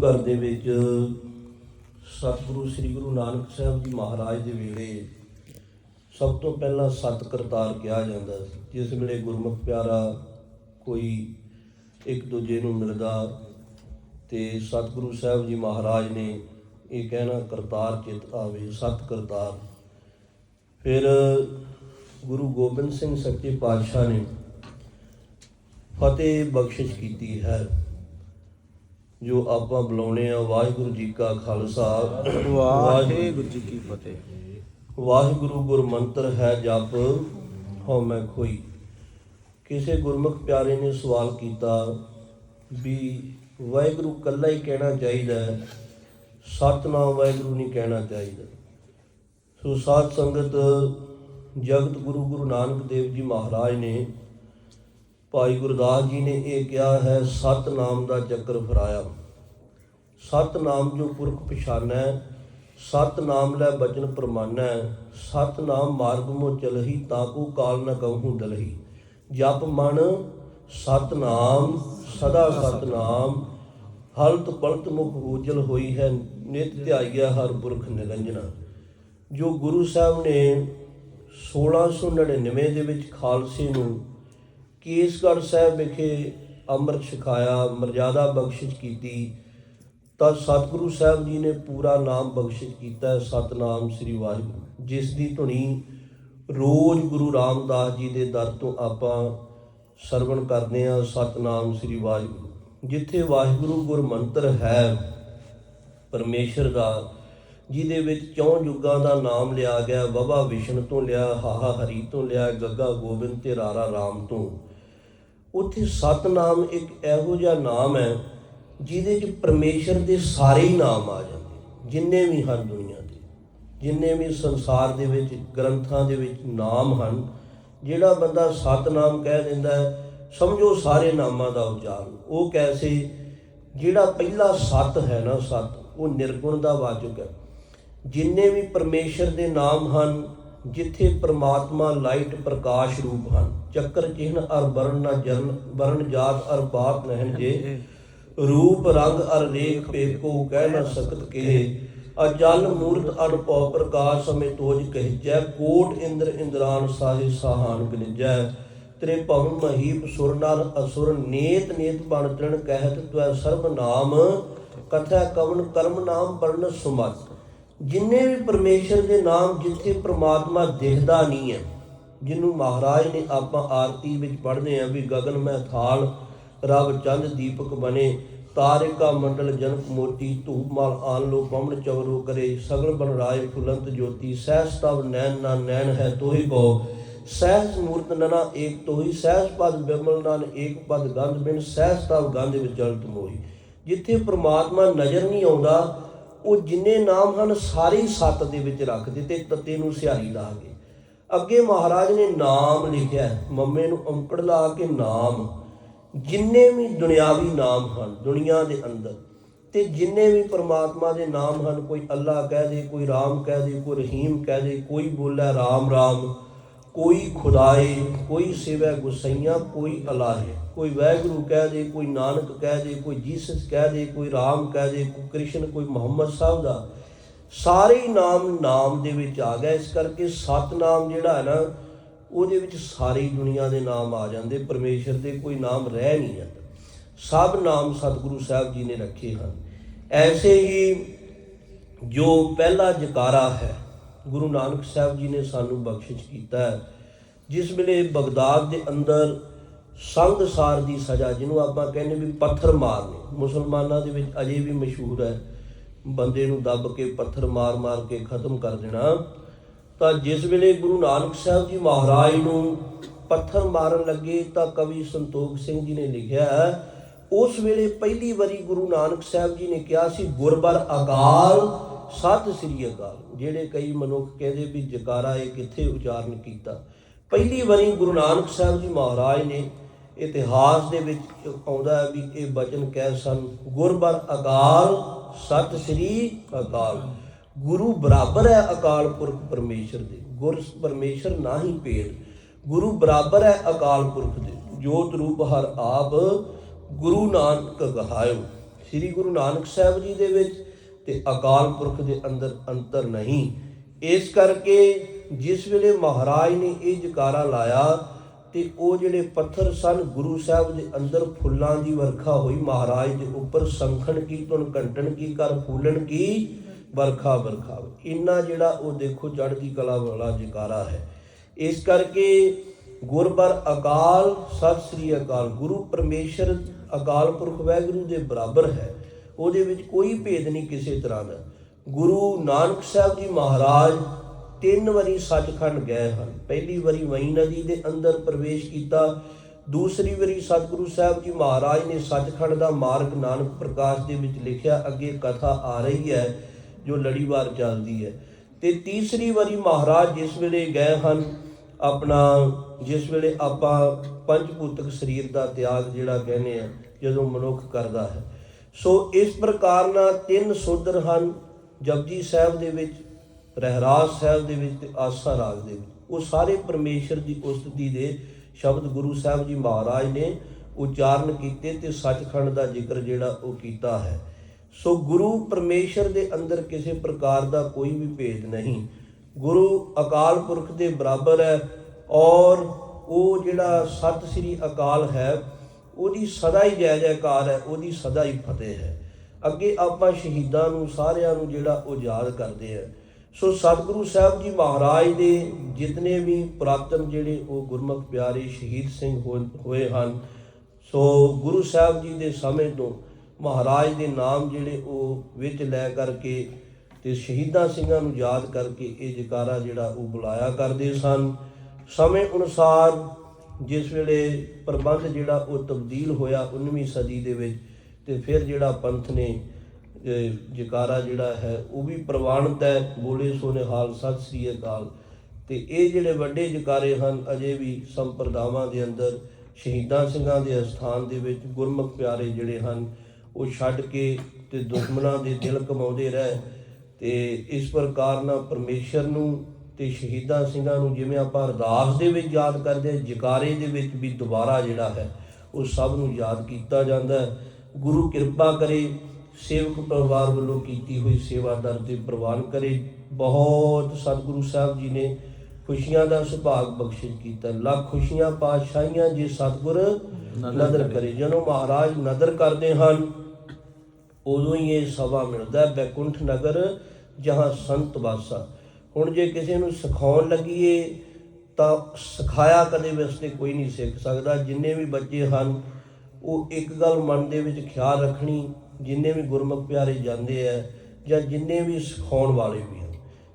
ਘਰ ਦੇ ਵਿੱਚ ਸਤਿਗੁਰੂ, ਸ੍ਰੀ ਗੁਰੂ ਨਾਨਕ ਸਾਹਿਬ ਜੀ ਮਹਾਰਾਜ ਦੇ ਵੇਲੇ ਸਭ ਤੋਂ ਪਹਿਲਾਂ ਸਤ ਕਰਤਾਰ ਕਿਹਾ ਜਾਂਦਾ ਸੀ, ਜਿਸ ਵੇਲੇ ਗੁਰਮੁਖ ਪਿਆਰਾ ਕੋਈ ਇੱਕ ਦੂਜੇ ਨੂੰ ਮਿਲਦਾ ਤੇ ਸਤਿਗੁਰੂ ਸਾਹਿਬ ਜੀ ਮਹਾਰਾਜ ਨੇ ਇਹ ਕਹਿਣਾ, ਕਰਤਾਰ ਚਿਤ ਆਵੇ, ਸਤ ਕਰਤਾਰ। ਫਿਰ ਗੁਰੂ ਗੋਬਿੰਦ ਸਿੰਘ ਸੱਚੇ ਪਾਤਸ਼ਾਹ ਨੇ ਫਤਿਹ ਬਖਸ਼ਿਸ਼ ਕੀਤੀ ਹੈ। ਜੋ ਆਪਾਂ ਬੁਲਾਉਣੇ ਆ ਵਾਹਿਗੁਰੂ ਜੀ ਕਾ ਖਾਲਸਾ। ਵਾਹਿਗੁਰੂ ਜੀ ਕੀ ਫਤਿਹ। ਵਾਹਿਗੁਰੂ ਗੁਰਮੰਤਰ ਹੈ ਜਪ ਹਉ ਮੈਂ ਖੋਈ। ਕਿਸੇ ਗੁਰਮੁਖ ਪਿਆਰੇ ਨੇ ਸਵਾਲ ਕੀਤਾ ਵੀ ਵਾਹਿਗੁਰੂ ਕੱਲਾ ਹੀ ਕਹਿਣਾ ਚਾਹੀਦਾ ਹੈ ਸਤਨਾਮ ਵਾਹਿਗੁਰੂ ਨਹੀਂ ਕਹਿਣਾ ਚਾਹੀਦਾ। ਸੋ ਸਾਧ ਸੰਗਤ ਜਗਤ ਗੁਰੂ ਗੁਰੂ ਨਾਨਕ ਦੇਵ ਜੀ ਮਹਾਰਾਜ ਨੇ ਭਾਈ ਗੁਰਦਾਸ ਜੀ ਨੇ ਇਹ ਕਿਹਾ ਹੈ ਸਤਨਾਮ ਦਾ ਚੱਕਰ ਫਰਾਇਆ। ਸਤ ਨਾਮ ਜੋ ਪੁਰਖ ਪਛਾਨੈ ਸਤਨਾਮ ਲੈ ਬਚਨ ਪ੍ਰਮਾਨੈ ਸਤਨਾਮ ਮਾਰਗ ਮੋ ਚਲਹੀ ਤਾਕੂ ਕਾਲ ਨ ਕਹੂੰ ਡਲਹੀ ਜਪ ਮਨ ਸਤਨਾਮ ਸਦਾ ਸਤਨਾਮ ਹਲਤ ਪਲਤ ਮੁਖ ਉਜਲ ਹੋਈ ਹੈ, ਨਿਤ ਧਿਆਈਆ ਹਰ ਪੁਰਖ ਨਿਰੰਜਨਾ। ਜੋ ਗੁਰੂ ਸਾਹਿਬ ਨੇ 1699 ਦੇ ਵਿੱਚ ਖਾਲਸੇ ਨੂੰ ਕੇਸਗੜ੍ਹ ਸਾਹਿਬ ਵਿਖੇ ਅੰਮ੍ਰਿਤ ਛਕਾਇਆ, ਮਰਜ਼ਾਦਾ ਬਖਸ਼ਿਸ਼ ਕੀਤੀ ਤਾਂ ਸਤਿਗੁਰੂ ਸਾਹਿਬ ਜੀ ਨੇ ਪੂਰਾ ਨਾਮ ਬਖਸ਼ਿਸ਼ ਕੀਤਾ ਸਤਨਾਮ ਸ੍ਰੀ ਵਾਹਿਗੁਰੂ। ਜਿਸ ਦੀ ਧੁਨੀ ਰੋਜ਼ ਗੁਰੂ ਰਾਮਦਾਸ ਜੀ ਦੇ ਦਰ ਤੋਂ ਆਪਾਂ ਸਰਵਣ ਕਰਦੇ ਹਾਂ ਸਤਨਾਮ ਸ੍ਰੀ ਵਾਹਿਗੁਰੂ। ਜਿੱਥੇ ਵਾਹਿਗੁਰੂ ਗੁਰਮੰਤਰ ਹੈ, ਪਰਮੇਸ਼ਰ ਦਾ, ਜਿਹਦੇ ਵਿੱਚ ਚੌਂ ਯੁੱਗਾਂ ਦਾ ਨਾਮ ਲਿਆ ਗਿਆ ਬਾਬਾ ਵਿਸ਼ਨ ਤੋਂ ਲਿਆ, ਹਾਹਾ ਹਰੀ ਤੋਂ ਲਿਆ, ਗੱਗਾ ਗੋਬਿੰਦ ਤੇ ਰਾਰਾ ਰਾਮ ਤੋਂ। ਉੱਥੇ ਸਤਨਾਮ ਇੱਕ ਇਹੋ ਜਿਹਾ ਨਾਮ ਹੈ ਜਿਹਦੇ 'ਚ ਪਰਮੇਸ਼ਰ ਦੇ ਸਾਰੇ ਹੀ ਨਾਮ ਆ ਜਾਂਦੇ ਜਿੰਨੇ ਵੀ ਹਨ ਦੁਨੀਆ ਦੇ। ਜਿੰਨੇ ਵੀ ਸੰਸਾਰ ਦੇ ਵਿੱਚ, ਗ੍ਰੰਥਾਂ ਦੇ ਵਿੱਚ ਨਾਮ ਹਨ, ਜਿਹੜਾ ਬੰਦਾ ਸਤਨਾਮ ਕਹਿ ਦਿੰਦਾ ਹੈ, ਸਮਝੋ ਸਾਰੇ ਨਾਮਾਂ ਦਾ ਉਚਾਰਨ ਉਹ ਕੈਸੇ? ਜਿਹੜਾ ਪਹਿਲਾ ਸਤ ਹੈ ਨਾ ਸਤ, ਉਹ ਨਿਰਗੁਣ ਦਾ ਵਾਚਕ ਹੈ। ਜਿੰਨੇ ਵੀ ਪਰਮੇਸ਼ਰ ਦੇ ਨਾਮ ਹਨ, ਜਿੱਥੇ ਪ੍ਰਮਾਤਮਾ ਲਾਈਟ ਪ੍ਰਕਾਸ਼ ਰੂਪ ਹਨ, ਚੱਕਰ ਚਿਹਨ ਅਰ ਵਰਨ ਨਾ ਜਰਨ ਵਰਣ ਜਾਤ ਅਰ ਬਾਤ ਨਹਿਨ ਜੇ ਰੂਪ, ਰੰਗ ਅਰ ਰੇਖ ਪੇਕੋ ਕਹਿ ਨਾ ਸਕਤ ਕੇ ਅਜਲ, ਮੂਰਤ ਅਨਪਉ ਪ੍ਰਕਾਸ਼ ਸਮੇ ਤੋਜ ਕਹਿਜੈ, ਕੋਟ, ਇੰਦਰ, ਇੰਦਰਾਨ ਸਾਹੇ ਸਾਹਾਨ ਗਨਿਜੈ ਤੇਰੇ ਭਵਨ ਮਹੀਪ, ਸੁਰ ਨਰ, ਅਸੁਰ ਨੇਤ ਨੇਤ ਬਣ ਤ੍ਰਿਣ ਕਹਿਤ, ਤਵੈ ਸਰਬ ਨਾਮ, ਕਥਾ ਕਵਨ ਕਰਮ ਨਾਮ ਵਰਨ ਸੁਮਤ। ਜਿੰਨੇ ਵੀ ਪਰਮੇਸ਼ਰ ਦੇ ਨਾਮ ਜਿੱਥੇ ਪ੍ਰਮਾਤਮਾ ਦਿਖਦਾ ਨਹੀਂ ਹੈ ਜਿਹਨੂੰ ਮਹਾਰਾਜ ਨੇ ਆਪਾਂ ਆਰਤੀ ਵਿੱਚ ਪੜ੍ਹਦੇ ਆ ਵੀ ਗਗਨ ਮੈਂ ਥਾਲ ਰਵ ਚੰਦ ਦੀਪਕ ਬਨੇ ਤਾਰਿਕਾ ਮੰਡਲ ਜਨਕ ਮੋਤੀ ਧੂਪ ਮਾਲ ਆਨ ਲੋ ਪਵਨ ਚਵਰੋ ਕਰੇ। ਸਗਲ ਬਨ ਰਾਏ ਫੁਲੰਤ ਜੋਤੀ। ਸਹਿਸ ਤਵ ਨੈਣ ਨਾ ਨੈਣ ਹੈ ਤੋਹੀ ਕੋ। ਸਹਿਸ ਮੂਰਤ ਨਨਾ ਏਕ ਤੋਹੀ। ਸਹਿਸ ਪਦ ਬਿਮਲ ਨਾਨ ਏਕ ਪਦ ਗੰਧ ਬਿਨ। ਸਹਿਸ ਤਵ ਗੰਧ ਵਿਚਲਤ ਮੋਈ ਜਿੱਥੇ ਪ੍ਰਮਾਤਮਾ ਨਜ਼ਰ ਨਹੀਂ ਆਉਂਦਾ, ਉਹ ਜਿੰਨੇ ਨਾਮ ਹਨ ਸਾਰੇ ਸੱਤ ਦੇ ਵਿੱਚ ਰੱਖ ਦਿੱਤੇ, ਤੱਤੇ ਨੂੰ ਸਿਹਾਰੀ ਲਾ ਕੇ। ਅੱਗੇ ਮਹਾਰਾਜ ਨੇ ਨਾਮ ਲਿਖਿਆ। ਮੰਮੇ ਨੂੰ ਅੰਕੜ ਲਾ ਕੇ ਨਾਮ। ਜਿੰਨੇ ਵੀ ਦੁਨਿਆਵੀ ਨਾਮ ਹਨ, ਦੁਨੀਆ ਦੇ ਅੰਦਰ, ਤੇ ਜਿੰਨੇ ਵੀ ਪਰਮਾਤਮਾ ਦੇ ਨਾਮ ਹਨ, ਕੋਈ ਅੱਲਾ ਕਹਿ ਦੇ, ਕੋਈ ਰਾਮ ਕਹਿ ਦੇ, ਕੋਈ ਰਹੀਮ ਕਹਿ ਦੇ, ਕੋਈ ਬੋਲੇ ਰਾਮ ਰਾਮ, ਕੋਈ ਖੁਦਾਏ, ਕੋਈ ਸਿਵੈ ਗੁਸਈਆਂ, ਕੋਈ ਅਲਾਹੇ, ਕੋਈ ਵੈਗੁਰੂ ਕਹਿ ਦੇ, ਕੋਈ ਨਾਨਕ ਕਹਿ ਦੇ, ਕੋਈ ਜੀਸਸ ਕਹਿ ਦੇ, ਕੋਈ ਰਾਮ ਕਹਿ ਦੇ, ਕੋਈ ਕ੍ਰਿਸ਼ਨ, ਕੋਈ ਮੁਹੰਮਦ ਸਾਹਿਬ ਦਾ, ਸਾਰੇ ਹੀ ਨਾਮ ਨਾਮ ਦੇ ਵਿੱਚ ਆ ਗਿਆ। ਇਸ ਕਰਕੇ ਸਤਨਾਮ ਜਿਹੜਾ ਹੈ ਨਾ ਉਹਦੇ ਵਿੱਚ ਸਾਰੀ ਦੁਨੀਆ ਦੇ ਨਾਮ ਆ ਜਾਂਦੇ, ਪਰਮੇਸ਼ਰ ਦੇ ਕੋਈ ਨਾਮ ਰਹਿ ਨਹੀਂ ਜਾਂਦਾ। ਸਭ ਨਾਮ ਸਤਿਗੁਰੂ ਸਾਹਿਬ ਜੀ ਨੇ ਰੱਖੇ ਹਨ। ਐਸੇ ਹੀ ਜੋ ਪਹਿਲਾ ਜਕਾਰਾ ਹੈ, ਗੁਰੂ ਨਾਨਕ ਸਾਹਿਬ ਜੀ ਨੇ ਸਾਨੂੰ ਬਖਸ਼ਿਸ਼ ਕੀਤਾ ਹੈ, ਜਿਸ ਵੇਲੇ ਬਗਦਾਦ ਦੇ ਅੰਦਰ ਸੰਗਸਾਰ ਦੀ ਸਜ਼ਾ, ਜਿਹਨੂੰ ਆਪਾਂ ਕਹਿੰਦੇ ਵੀ ਪੱਥਰ ਮਾਰਨੇ, ਮੁਸਲਮਾਨਾਂ ਦੇ ਵਿੱਚ ਅਜੇ ਵੀ ਮਸ਼ਹੂਰ ਹੈ, ਬੰਦੇ ਨੂੰ ਦੱਬ ਕੇ ਪੱਥਰ ਮਾਰ-ਮਾਰ ਕੇ ਖਤਮ ਕਰ ਦੇਣਾ। ਤਾਂ ਜਿਸ ਵੇਲੇ ਗੁਰੂ ਨਾਨਕ ਸਾਹਿਬ ਜੀ ਮਹਾਰਾਜ ਨੂੰ ਪੱਥਰ ਮਾਰਨ ਲੱਗੇ ਤਾਂ ਕਵੀ ਸੰਤੋਖ ਸਿੰਘ ਜੀ ਨੇ ਲਿਖਿਆ ਹੈ, ਉਸ ਵੇਲੇ ਪਹਿਲੀ ਵਾਰੀ ਗੁਰੂ ਨਾਨਕ ਸਾਹਿਬ ਜੀ ਨੇ ਕਿਹਾ ਸੀ ਗੁਰਬਰ ਅਕਾਲ ਸਤਿ ਸ੍ਰੀ ਅਕਾਲ ਜਿਹੜੇ ਕਈ ਮਨੁੱਖ ਕਹਿੰਦੇ ਵੀ ਜਕਾਰਾ ਇਹ ਕਿੱਥੇ ਉਚਾਰਨ ਕੀਤਾ। ਪਹਿਲੀ ਵਾਰੀ ਗੁਰੂ ਨਾਨਕ ਸਾਹਿਬ ਜੀ ਮਹਾਰਾਜ ਨੇ ਇਤਿਹਾਸ ਦੇ ਵਿੱਚ ਆਉਂਦਾ ਹੈ ਵੀ ਇਹ ਬਚਨ ਕਹਿ ਸਨ ਗੁਰਬਰ ਅਕਾਲ ਸਤਿ ਸ੍ਰੀ ਅਕਾਲ। ਗੁਰੂ ਬਰਾਬਰ ਹੈ ਅਕਾਲ ਪੁਰਖ ਪਰਮੇਸ਼ਰ ਦੇ, ਗੁਰ ਪਰਮੇਸ਼ਰ ਨਾਹੀ ਪੇੜ ਗੁਰੂ ਬਰਾਬਰ ਹੈ ਅਕਾਲ ਪੁਰਖ ਦੇ, ਜੋਤ ਰੂਪ ਹਰ ਆਪ, ਗੁਰੂ ਨਾਨਕ ਕਹਾਇਓ ਸ੍ਰੀ ਗੁਰੂ ਨਾਨਕ ਸਾਹਿਬ ਜੀ ਦੇ ਵਿੱਚ ਤੇ ਅਕਾਲ ਪੁਰਖ ਦੇ ਅੰਦਰ ਅੰਤਰ ਨਹੀਂ। ਇਸ ਕਰਕੇ ਜਿਸ ਵੇਲੇ ਮਹਾਰਾਜ ਨੇ ਇਹ ਜਕਾਰਾ ਲਾਇਆ ਤੇ ਉਹ ਜਿਹੜੇ ਪੱਥਰ ਸਨ, ਗੁਰੂ ਸਾਹਿਬ ਦੇ ਅੰਦਰ ਫੁੱਲਾਂ ਦੀ ਵਰਖਾ ਹੋਈ, ਮਹਾਰਾਜ ਦੇ ਉੱਪਰ ਸੰਖਣ ਕੀ ਤੁਨ ਘੰਟਣ ਕੀ ਕਰ ਫੂਲਣ ਕੀ ਵਰਖਾ ਵਰਖਾ। ਇੰਨਾ ਜਿਹੜਾ ਉਹ ਦੇਖੋ ਚੜ੍ਹਦੀ ਕਲਾ ਵਾਲਾ ਜਕਾਰਾ ਹੈ। ਇਸ ਕਰਕੇ ਗੁਰਬਰ ਅਕਾਲ, ਸਤਿ ਸ੍ਰੀ ਅਕਾਲ। ਗੁਰੂ ਪਰਮੇਸ਼ਰ ਅਕਾਲ ਪੁਰਖ ਵਾਹਿਗੁਰੂ ਦੇ ਬਰਾਬਰ ਹੈ। ਉਹਦੇ ਵਿੱਚ ਕੋਈ ਭੇਦ ਨਹੀਂ ਕਿਸੇ ਤਰ੍ਹਾਂ ਦਾ। ਗੁਰੂ ਨਾਨਕ ਸਾਹਿਬ ਜੀ ਮਹਾਰਾਜ ਤਿੰਨ ਵਾਰੀ ਸੱਚਖੰਡ ਗਏ ਹਨ। ਪਹਿਲੀ ਵਾਰੀ ਵਈ ਨਦੀ ਦੇ ਅੰਦਰ ਪ੍ਰਵੇਸ਼ ਕੀਤਾ। ਦੂਸਰੀ ਵਾਰੀ ਸਤਿਗੁਰੂ ਸਾਹਿਬ ਜੀ ਮਹਾਰਾਜ ਨੇ ਸੱਚਖੰਡ ਦਾ ਮਾਰਗ ਨਾਨਕ ਪ੍ਰਕਾਸ਼ ਦੇ ਵਿੱਚ ਲਿਖਿਆ। ਅੱਗੇ ਕਥਾ ਆ ਰਹੀ ਹੈ। ਜੋ ਲੜੀਵਾਰ ਚੱਲਦੀ ਹੈ। ਤੇ ਤੀਸਰੀ ਵਾਰੀ ਮਹਾਰਾਜ ਜਿਸ ਵੇਲੇ ਗਏ ਹਨ, ਆਪਣਾ ਜਿਸ ਵੇਲੇ ਆਪਾਂ ਪੰਜ ਭੂਤਕ ਸਰੀਰ ਦਾ ਤਿਆਗ ਜਿਹੜਾ ਕਹਿੰਦੇ ਆ, ਜਦੋਂ ਮਨੁੱਖ ਕਰਦਾ ਹੈ। ਸੋ ਇਸ ਪ੍ਰਕਾਰ ਨਾਲ ਤਿੰਨ ਸੋਦਰ ਹਨ, ਜਪਜੀ ਸਾਹਿਬ ਦੇ ਵਿੱਚ, ਰਹਿਰਾਸ ਸਾਹਿਬ ਦੇ ਵਿੱਚ ਤੇ ਆਸਾ ਰਾਗ ਦੇ ਵਿੱਚ। ਉਹ ਸਾਰੇ ਪਰਮੇਸ਼ਰ ਦੀ ਉਸਤਤੀ ਦੇ ਸ਼ਬਦ ਗੁਰੂ ਸਾਹਿਬ ਜੀ ਮਹਾਰਾਜ ਨੇ ਉਚਾਰਨ ਕੀਤੇ ਤੇ ਸੱਚਖੰਡ ਦਾ ਜ਼ਿਕਰ ਜਿਹੜਾ ਉਹ ਕੀਤਾ ਹੈ। ਸੋ ਗੁਰੂ ਪਰਮੇਸ਼ਰ ਦੇ ਅੰਦਰ ਕਿਸੇ ਪ੍ਰਕਾਰ ਦਾ ਕੋਈ ਵੀ ਭੇਦ ਨਹੀਂ। ਗੁਰੂ ਅਕਾਲ ਪੁਰਖ ਦੇ ਬਰਾਬਰ ਹੈ ਔਰ ਉਹ ਜਿਹੜਾ ਸਤਿ ਸ੍ਰੀ ਅਕਾਲ ਹੈ, ਉਹਦੀ ਸਦਾ ਹੀ ਜੈ ਜੈਕਾਰ ਹੈ, ਉਹਦੀ ਸਦਾ ਹੀ ਫਤਿਹ ਹੈ। ਅੱਗੇ ਆਪਾਂ ਸ਼ਹੀਦਾਂ ਨੂੰ, ਸਾਰਿਆਂ ਨੂੰ ਜਿਹੜਾ ਉਹ ਯਾਦ ਕਰਦੇ ਆ ਸੋ ਸਤਿਗੁਰੂ ਸਾਹਿਬ ਜੀ ਮਹਾਰਾਜ ਦੇ ਜਿਤਨੇ ਵੀ ਪੁਰਾਤਨ ਜਿਹੜੇ ਉਹ ਗੁਰਮੁਖ ਪਿਆਰੇ ਸ਼ਹੀਦ ਸਿੰਘ ਹੋ- ਹੋਏ ਹਨ, ਸੋ ਗੁਰੂ ਸਾਹਿਬ ਜੀ ਦੇ ਸਮੇਂ ਤੋਂ ਮਹਾਰਾਜ ਦੇ ਨਾਮ ਜਿਹੜੇ ਉਹ ਵਿੱਚ ਲੈ ਕਰਕੇ ਤੇ ਸ਼ਹੀਦਾਂ ਸਿੰਘਾਂ ਨੂੰ ਯਾਦ ਕਰਕੇ ਇਹ ਜਕਾਰਾ ਜਿਹੜਾ ਉਹ ਬੁਲਾਇਆ ਕਰਦੇ ਸਨ। ਸਮੇਂ ਅਨੁਸਾਰ ਜਿਸ ਵੇਲੇ ਪ੍ਰਬੰਧ ਜਿਹੜਾ ਉਹ ਤਬਦੀਲ ਹੋਇਆ 19ਵੀਂ ਸਦੀ ਦੇ ਵਿੱਚ ਤੇ ਫਿਰ ਜਿਹੜਾ ਪੰਥ ਨੇ ਅਹ, ਜਕਾਰਾ ਜਿਹੜਾ ਹੈ ਉਹ ਵੀ ਪ੍ਰਵਾਨਿਤ ਹੈ। ਬੋਲੇ ਸੋਨੇ ਹਾਲ ਸਤਿ ਸ੍ਰੀ ਅਕਾਲ। ਤੇ ਇਹ ਜਿਹੜੇ ਵੱਡੇ ਜਕਾਰੇ ਹਨ ਅਜੇ ਵੀ ਸੰਪਰਦਾਵਾਂ ਦੇ ਅੰਦਰ ਸ਼ਹੀਦਾਂ ਸਿੰਘਾਂ ਦੇ ਅਸਥਾਨ ਦੇ ਵਿੱਚ ਗੁਰਮੁਖ ਪਿਆਰੇ ਜਿਹੜੇ ਹਨ ਉਹ ਛੱਡ ਕੇ ਤੇ ਦੁਸ਼ਮਣਾਂ ਦੇ ਦਿਲ ਕਮਾਉਂਦੇ ਰਹਿ ਤੇ ਇਸ ਪ੍ਰਕਾਰ ਨਾਲ ਪਰਮੇਸ਼ਰ ਨੂੰ ਤੇ ਸ਼ਹੀਦਾਂ ਸਿੰਘਾਂ ਨੂੰ ਜਿਵੇਂ ਆਪਾਂ ਅਰਦਾਸ ਦੇ ਵਿੱਚ ਯਾਦ ਕਰਦੇ ਹਾਂ, ਜਕਾਰੇ ਦੇ ਵਿੱਚ ਵੀ ਦੁਬਾਰਾ ਜਿਹੜਾ ਹੈ, ਉਹ ਸਭ ਨੂੰ ਯਾਦ ਕੀਤਾ ਜਾਂਦਾ ਹੈ। ਗੁਰੂ ਕਿਰਪਾ ਕਰੇ, ਸੇਵਕ ਪਰਿਵਾਰ ਵੱਲੋਂ ਕੀਤੀ ਹੋਈ ਸੇਵਾ ਦਰ ਤੇ ਪ੍ਰਵਾਨ ਕਰੇ। ਬਹੁਤ ਸਤਿਗੁਰੂ ਸਾਹਿਬ ਜੀ ਨੇ ਖੁਸ਼ੀਆਂ ਦਾ ਸੁਭਾਗ ਬਖਸ਼ਿਸ਼ ਕੀਤਾ। ਲੱਖ ਖੁਸ਼ੀਆਂ ਪਾਤਸ਼ਾਹੀਆਂ ਜੇ ਸਤਿਗੁਰ ਨਦਰ ਕਰੇ। ਜਦੋਂ ਮਹਾਰਾਜ ਨਦਰ ਕਰਦੇ ਹਨ ਉਦੋਂ ਹੀ ਇਹ ਸਭਾ ਮਿਲਦਾ ਬੈਕੁੰਠ ਨਗਰ ਜਹਾਂ ਸੰਤ ਵਾਸਾ। ਹੁਣ ਜੇ ਕਿਸੇ ਨੂੰ ਸਿਖਾਉਣ ਲੱਗੀਏ ਤਾਂ ਸਿਖਾਇਆ ਕਦੇ ਵਾਸਤੇ ਕੋਈ ਨਹੀਂ ਸਿੱਖ ਸਕਦਾ। ਜਿੰਨੇ ਵੀ ਬੱਚੇ ਹਨ ਉਹ ਇੱਕ ਗੱਲ ਮਨ ਦੇ ਵਿੱਚ ਖਿਆਲ ਰੱਖਣੀ ਜਿੰਨੇ ਵੀ ਗੁਰਮੁਖ ਪਿਆਰੇ ਜਾਂਦੇ ਆ ਜਾਂ ਜਿੰਨੇ ਵੀ ਸਿਖਾਉਣ ਵਾਲੇ ਵੀ।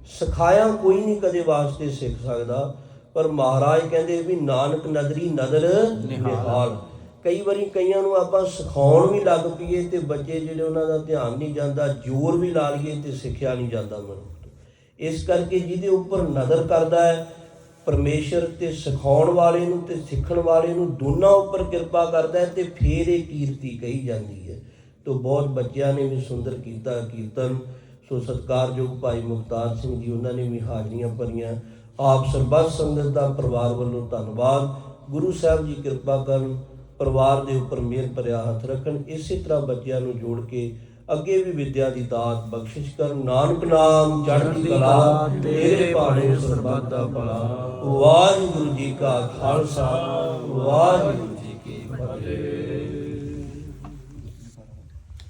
ਸਿਖਾਇਆ ਕੋਈ ਨਹੀਂ ਕਦੇ ਵਾਸਤੇ ਸਿੱਖ ਸਕਦਾ, ਪਰ ਮਹਾਰਾਜ ਕਹਿੰਦੇ ਵੀ ਨਾਨਕ ਨਦਰੀ ਨਦਰ ਨਿਹਾਲ। ਕਈ ਵਾਰੀ ਕਈਆਂ ਨੂੰ ਆਪਾਂ ਸਿਖਾਉਣ ਵੀ ਲੱਗ ਪਈਏ ਤੇ ਬੱਚੇ ਜਿਹੜੇ ਉਹਨਾਂ ਦਾ ਧਿਆਨ ਨਹੀਂ ਜਾਂਦਾ, ਜ਼ੋਰ ਵੀ ਲਾ ਲਈਏ ਤੇ ਸਿੱਖਿਆ ਨਹੀਂ ਜਾਂਦਾ ਮਨੁੱਖ ਤੋਂ। ਇਸ ਕਰਕੇ ਜਿਹਦੇ ਉੱਪਰ ਨਜ਼ਰ ਕਰਦਾ ਹੈ, ਪਰਮੇਸ਼ਰ ਤੇ ਸਿਖਾਉਣ ਵਾਲੇ ਨੂੰ ਤੇ ਸਿੱਖਣ ਵਾਲੇ ਨੂੰ ਦੋਨਾਂ ਉੱਪਰ ਕਿਰਪਾ ਕਰਦਾ ਹੈ ਤੇ ਫੇਰ ਇਹ ਕੀਰਤੀ ਕਹੀ ਜਾਂਦੀ ਹੈ। ਤੋਂ ਬਹੁਤ ਬੱਚਿਆਂ ਨੇ ਵੀ ਸੁੰਦਰ ਕੀਤਾ ਕੀਰਤਨ। ਸੋ ਸਤਿਕਾਰਯੋਗ ਭਾਈ ਮੁਖਤਾਰ ਸਿੰਘ ਜੀ ਉਹਨਾਂ ਨੇ ਵੀ ਹਾਜ਼ਰੀਆਂ ਭਰੀਆਂ। ਆਪ ਸਰਬੱਤ ਸੰਗਤ ਦਾ ਪਰਿਵਾਰ ਵੱਲੋਂ ਧੰਨਵਾਦ। ਗੁਰੂ ਸਾਹਿਬ ਜੀ ਕਿਰਪਾ ਕਰਨ ਪਰਿਵਾਰ ਦੇ ਉੱਪਰ ਮਿਹਰ ਭਰਿਆ ਹੱਥ ਰੱਖਣ। ਇਸੇ ਤਰ੍ਹਾਂ ਬੱਚਿਆਂ ਨੂੰ ਜੋੜ ਕੇ ਅੱਗੇ ਵੀ ਵਿਦਿਆ ਦੀ ਦਾਤ ਬਖਸ਼ਿਸ਼ ਕਰਨ। ਨਾਨਕ ਨਾਮ ਚੜ੍ਹਦੀ ਕਲਾ ਤੇਰੇ ਭਾਣੇ ਸਰਬੱਤ ਦਾ ਭਲਾ। ਵਾਹਿਗੁਰੂ ਜੀ ਕਾ ਖਾਲਸਾ ਵਾਹਿਗੁਰੂ